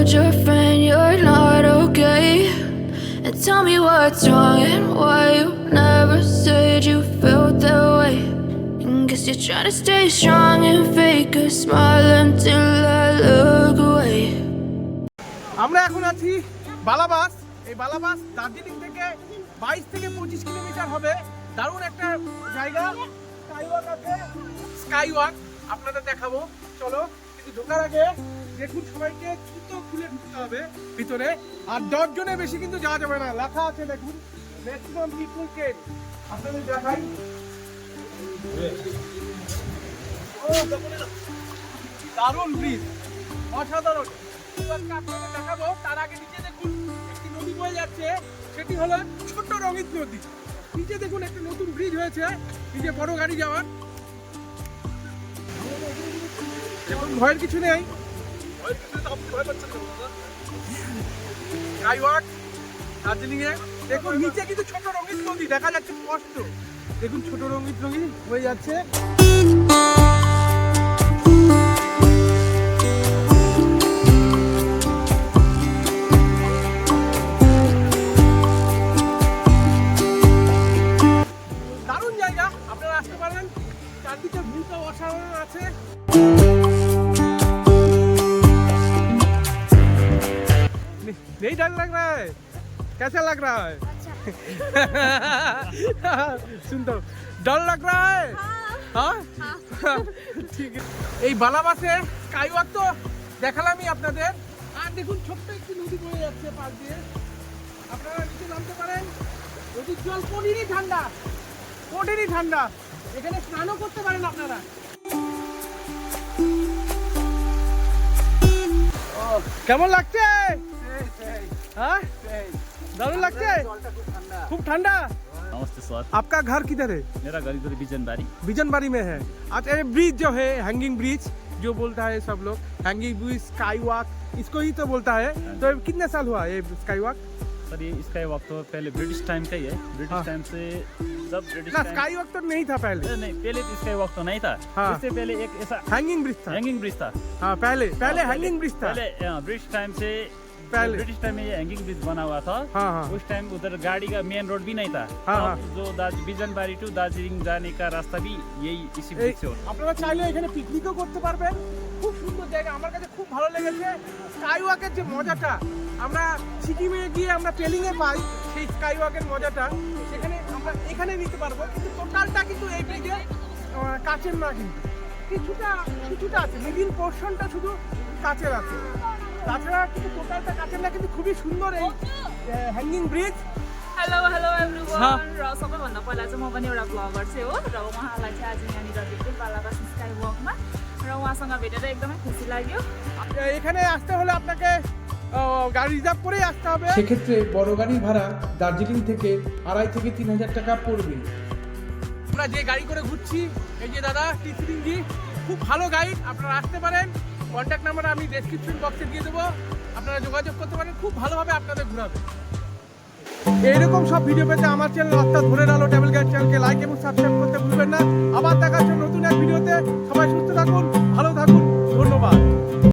told your friend you're not okay. And tell me what's wrong and why you never said you felt that way. And guess you're trying to stay strong and fake a smile until I look away. আমরা এখন আছি বালাবাস এই বালাবাস দার্জিলিং থেকে বাইশ থেকে পঁচিশ kilometre হবে দারুণ একটা জায়গা স্কাইওয়াক আছে স্কাইওয়াক আপনাদের দেখাবো চলো কিন্তু ঢোকার আগে দেখুন সবাইকে জুতো খুলে ঢুকতে হবে ভিতরে। আর দশ জনের বেশি কিন্তু যাওয়া যাবে না। লেখা আছে দেখুন ম্যাক্সিমাম পিপুল কেন আপনাদের দেখাই। দারুণ ব্রিজ। অসাধারণ। এবারকে দেখাবো। তার আগে নিচে দেখুন, একটি নদী বয়ে যাচ্ছে। সেটি হলো ছোট্ট রঙিত নদী। নিচে দেখুন, একটা নতুন ব্রিজ হয়েছে। নিচে বড় গাড়ি যাওয়ার। এখন ভয়ের কিছু নেই? স্কাইওয়াক দার্জিলিং দেখুন, নিচে কিন্তু ছোট রঙিত নদী, দেখা যাচ্ছে স্পষ্ট। দেখুন, ছোট রঙিত নদী হয়ে যাচ্ছে। দারুণ জায়গা, আপনারা আসতে পারেন চারদিকে ভিউটা অসাধারণ আছে नहीं नहीं डर लग रहा है कैसा लग रहा है सुन तो डर लग रहा है हाँ ঠিক আছে এই বালাবাসে স্কাইওয়াক তো দেখালামই আপনাদের আর দেখুন ছোট্ট একটি নদী বয়ে যাচ্ছে পাশ দিয়ে আপনারা নিচে নামতে পারেন নদীর জল কোটিরই ঠান্ডা কোটিরই ঠান্ডা এখানে স্নানও করতে পারেন আপনারা কেমন লাগছে হ্যাঁ দারুণ লাগছে খুব ঠান্ডা नमस्ते सर आपका घर किधर है मेरा घर इधर बिजनबारी बिजनबारी में है अच्छा ये ब्रिज जो है हैंगिंग ब्रिज जो बोलता है सब लोग हैंगिंग ब्रिज स्काई वॉक इसको ही तो बोलता है तो ये कितने साल हुआ ये स्काई वॉक सर ये इसका वक्त तो पहले ब्रिटिश टाइम का ही है हाँ। ब्रिटिश टाइम से जब ब्रिटिश ना टाइम स्काई वॉक तो नहीं था पहले नहीं, नहीं पहले तो इसका वक्त तो नहीं था हाँ। इससे पहले एक ऐसा हैंगिंग ब्रिज था हैंगिंग ब्रिज था हाँ पहले पहले हाँ, हैंगिंग ब्रिज था पहले हाँ, ब्रिटिश टाइम से पहले। ब्रिटिश टाइम में ये हैंगिंग ब्रिज बना हुआ था हाँ हाँ उस टाइम उधर गाड़ी का मेन रोड भी नहीं था हाँ, तब हाँ। जो दार्ज- बिजनबारी टू दार्जिलिंग जाने का रास्ता भी यही इसी এই ब्रिज से होता আপনারা চাইলে এখানে পিকনিকও করতে পারবেন খুব সুন্দর জায়গা আমার কাছে খুব ভালো লেগেছে স্কাই ওয়াকের যে মজাটা আমরা সিকিমে গিয়ে আমরা পেলিংয়ে পাই সেই স্কাই ওয়াকের মজাটা সেখানে আমরা এখানে নিতে পারবো কিন্তু টোটালটা কিন্তু এই ব্রিজে কাচের না কিন্তু কিছুটা কিছুটা আছে মিডিল পোর্শনটা শুধু কাচের আছে তাছাড়া কিন্তু টোটালটা কাচের না কিন্তু খুবই সুন্দর এই hanging bridge hello hello everyone हाँ। र सबैभन्दा पहिला चाहिँ म पनि एउटा ब्लगर चाहिँ हो र उहाँलाई चाहिँ आज यहाँनिर भेट्दै बालाबास स्काई वकमा र उहाँसँग भेटेर एकदमै खुसी लाग्यो এখানে আসতে হলে আপনাকে আহ, গাড়ি রিজার্ভ করেই আসতে হবে। সেক্ষেত্রে বড় গাড়ি ভাড়া দার্জিলিং থেকে আড়াই থেকে তিন হাজার টাকা পড়বে। আমরা যে গাড়ি করে ঘুরছি এই যে দাদা খুব ভালো গাইড আপনারা আসতে পারেন। কন্ট্যাক্ট নাম্বার আমি ডেসক্রিপশন বক্সে দিয়ে দেবো। আপনারা যোগাযোগ করতে পারেন খুব ভালোভাবে আপনাদের ঘোরাবে। এইরকম সব ভিডিও পেতে আমার চ্যানেল অর্থাৎ ধরে ট্রাভেল গাইড চ্যানেলকে লাইক এবং সাবস্ক্রাইব করতে ভুলবেন না। আবার দেখা হচ্ছে নতুন এক ভিডিওতে সবাই সুস্থ থাকুন।